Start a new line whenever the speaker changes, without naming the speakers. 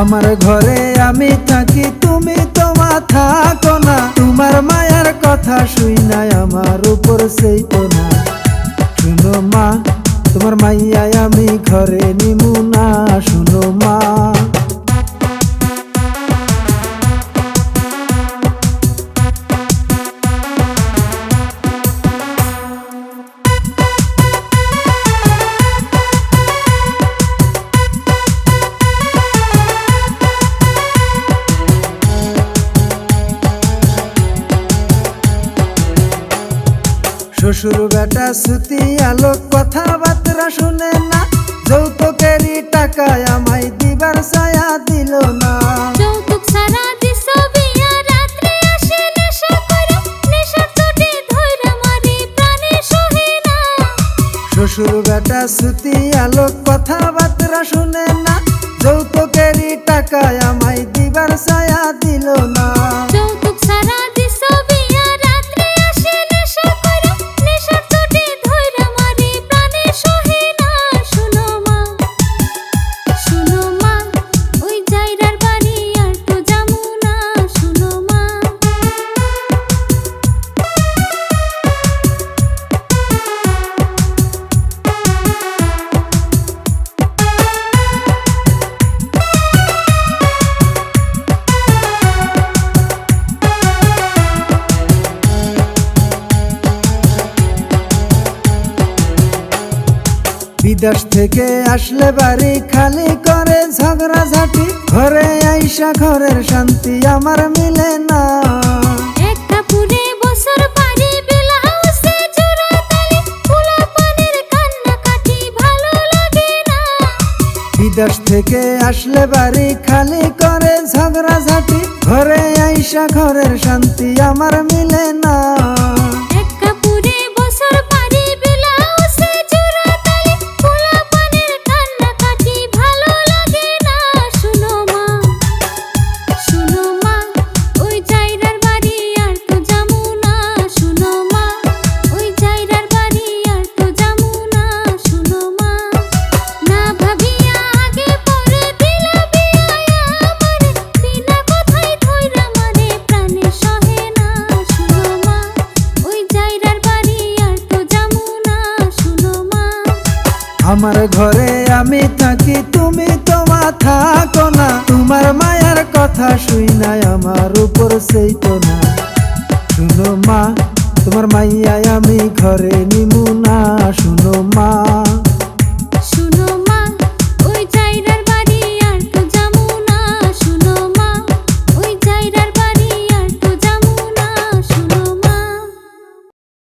আমার ঘরে আমি থাকি, তুমি তোমা থাকো না। তোমার মায়ার কথা শুই নাই, আমার উপর সেই তো না শুনো মা, তোমার মাইয়ায় আমি ঘরে নিমু না। শ্বশুর বেটা সুতি আলো কথাবার্তা শুনে না। যৌতুকেরই টাকায় আমায় দিবার ছায়া দিল না।
যৌতুক
শ্বশুর বেটা সুতি আলো কথাবার্তা শুনে না। যৌতুকেরই টাকায় আমায় দিবার ছায়া দিল না। বিদেশ থেকে আসলে বাড়ি খালি করে ঝগড়া ঝাঁটি ঘরে আইসা ঘরের শান্তি আমার মিলে না। বিদেশ থেকে আসলে বাড়ি খালি করে ঝগড়া ঝাঁটি ঘরে আইসা ঘরের শান্তি আমার মিলে না।
আমার
ঘরে আমি থাকি, তুমি তো থাকো না। তোমার মায়ার কথা শুই নাই, আমার উপর সেই তো না শুনো মা, তোমার মাইয়ায় আমি ঘরে নিমু